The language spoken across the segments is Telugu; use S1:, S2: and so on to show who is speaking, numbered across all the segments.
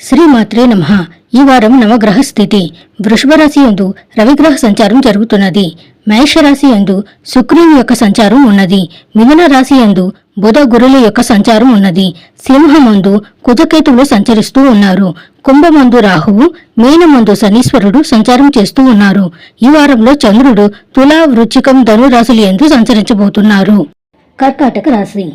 S1: శ్రీమాత్రే నమ. ఈ వారం నవగ్రహ స్థితి వృషభరాశి ఎందు యందు రవిగ్రహ సంచారం జరుగుతున్నది. మేషరాశి ఎందు యందు శుక్రుని యొక్క సంచారం ఉన్నది. మిథున రాశి యందు బుధ గురుల యొక్క సంచారం ఉన్నది. సింహమందు కుజకేతువులు సంచరిస్తూ ఉన్నారు. కుంభమందు రాహువు మీనమందు శనీశ్వరుడు సంచారం చేస్తూ ఉన్నారు. ఈ వారంలో చంద్రుడు తులా వృచ్చికం ధనురాశులు ఎందు సంచరించబోతున్నారు. కర్కాటక రాశి.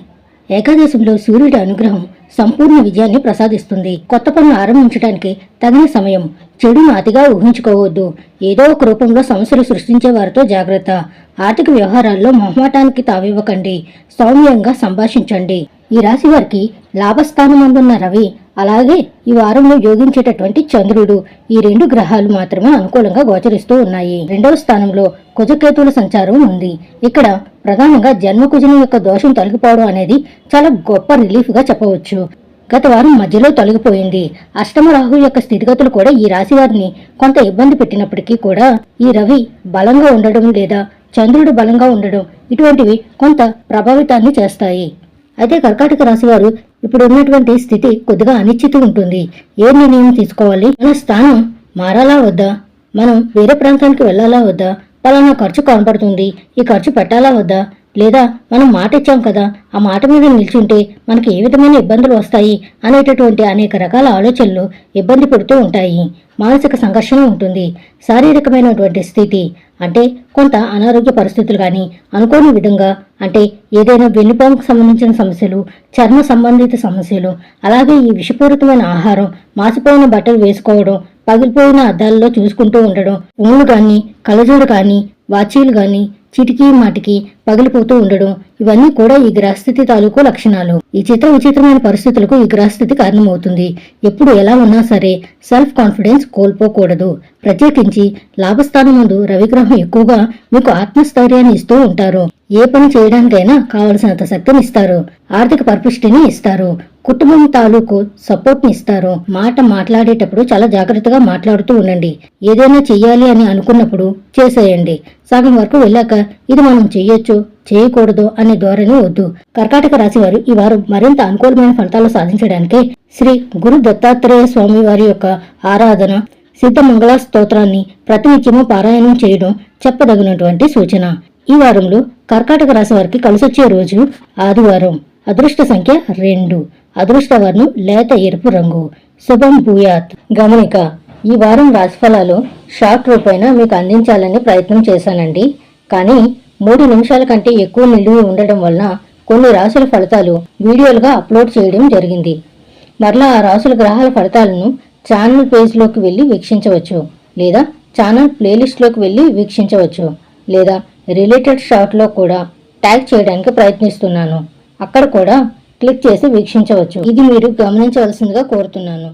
S1: ఏకాదశంలో సూర్యుడి అనుగ్రహం సంపూర్ణ విజయాన్ని ప్రసాదిస్తుంది. కొత్త పనులు ఆరంభించడానికి తగిన సమయం. చెడును అతిగా ఊహించుకోవద్దు. ఏదో ఒక రూపంలో సమస్యలు సృష్టించే వారితో జాగ్రత్త. ఆర్థిక వ్యవహారాల్లో మొహమాటానికి తావివ్వకండి. సౌమ్యంగా సంభాషించండి. ఈ రాశి వారికి లాభస్థానం అందున్న రవి అలాగే ఈ వారంలో యోగించేటటువంటి చంద్రుడు. ఈ రెండు గ్రహాలు మాత్రమే అనుకూలంగా గోచరిస్తూ ఉన్నాయి. రెండవ స్థానంలో కుజకేతువుల సంచారం ఉంది. ఇక్కడ ప్రధానంగా జన్మకుజుని యొక్క దోషం తొలగిపోవడం అనేది చాలా గొప్ప రిలీఫ్గా చెప్పవచ్చు. గత వారం మధ్యలో తొలగిపోయింది. అష్టమ రాహు యొక్క స్థితిగతులు కూడా ఈ రాశి వారిని కొంత ఇబ్బంది పెట్టినప్పటికీ కూడా ఈ రవి బలంగా ఉండడం లేదా చంద్రుడు బలంగా ఉండడం ఇటువంటివి కొంత ప్రభావితాన్ని చేస్తాయి. అయితే కర్కాటక రాశి వారు ఇప్పుడు ఉన్నటువంటి స్థితి కొద్దిగా అనిశ్చితి ఉంటుంది. ఏ నిర్ణయం తీసుకోవాలి? మన స్థానం మారాలా వద్దా? మనం వేరే ప్రాంతానికి వెళ్ళాలా వద్దా? పలానా ఖర్చు కనపడుతుంది ఈ ఖర్చు పెట్టాలా వద్దా? లేదా మనం మాట ఇచ్చాం కదా ఆ మాట మీద నిల్చుంటే మనకి ఏ విధమైన ఇబ్బందులు వస్తాయి అనేటటువంటి అనేక రకాల ఆలోచనలు ఇబ్బంది పెడుతూ ఉంటాయి. మానసిక సంఘర్షణ ఉంటుంది. శారీరకమైనటువంటి స్థితి అంటే కొంత అనారోగ్య పరిస్థితులు కానీ అనుకోని విధంగా అంటే ఏదైనా వెన్నుపాముకు సంబంధించిన సమస్యలు చర్మ సంబంధిత సమస్యలు అలాగే ఈ విషపూరితమైన ఆహారం మాసిపోయిన బట్టలు వేసుకోవడం పగిలిపోయిన అద్దాలలో చూసుకుంటూ ఉండడం ఊళ్ళు కానీ కలజోడు కానీ వాచీలు కానీ చిటికీ మాటికి పగిలిపోతూ ఉండడం ఇవన్నీ కూడా ఈ గ్రహస్థితి తాలూకు లక్షణాలు. ఈ చిత్ర విచిత్రమైన పరిస్థితులకు ఈ గ్రహస్థితి కారణమవుతుంది. ఎప్పుడు ఎలా ఉన్నా సరే సెల్ఫ్ కాన్ఫిడెన్స్ కోల్పోకూడదు. ప్రత్యేకించి లాభస్థానం ముందు రవిగ్రహం ఎక్కువగా మీకు ఆత్మస్థైర్యాన్ని ఇస్తూ ఉంటారు. ఏ పని చేయడానికైనా కావలసినంత శక్తిని ఇస్తారు. ఆర్థిక పరిపుష్టిని ఇస్తారు. కుటుంబం తాలూకు సపోర్ట్ని ఇస్తారో మాట మాట్లాడేటప్పుడు చాలా జాగ్రత్తగా మాట్లాడుతూ ఉండండి. ఏదైనా చెయ్యాలి అని అనుకున్నప్పుడు చేసేయండి. సగం వరకు వెళ్ళాక ఇది మనం చెయ్యొచ్చు చేయకూడదు అనే ధోరణి వద్దు. కర్కాటక రాశి వారు ఈ వారు మరింత అనుకూలమైన ఫలితాలు సాధించడానికి శ్రీ గురు దత్తాత్రేయ స్వామి వారి యొక్క ఆరాధన సిద్ధ మంగళ స్తోత్రాన్ని ప్రతినిత్యము పారాయణం చేయడం చెప్పదగినటువంటి సూచన. ఈ వారంలో కర్కాటక రాశి వారికి కలిసొచ్చే రోజు ఆదివారం. అదృష్ట సంఖ్య రెండు. అదృష్టవర్ణం లేత ఎరుపు రంగు. శుభం భూయాత్. గమనిక ఈ వారం రాశిఫలాలు షార్ట్ రూపైన మీకు అందించాలని ప్రయత్నం చేశానండి. కానీ మూడు నిమిషాల కంటే ఎక్కువ నిలువ ఉండడం వలన కొన్ని రాసుల ఫలితాలు వీడియోలుగా అప్లోడ్ చేయడం జరిగింది. మరలా ఆ రాసుల గ్రహాల ఫలితాలను ఛానల్ పేజ్లోకి వెళ్ళి వీక్షించవచ్చు లేదా ఛానల్ ప్లేలిస్ట్లోకి వెళ్ళి వీక్షించవచ్చు లేదా రిలేటెడ్ షార్ట్లో కూడా ట్యాగ్ చేయడానికి ప్రయత్నిస్తున్నాను. అక్కడ కూడా క్లిక్ చేసి వీక్షించవచ్చు. ఇది మీరు గమనించవలసిందిగా కోరుతున్నాను.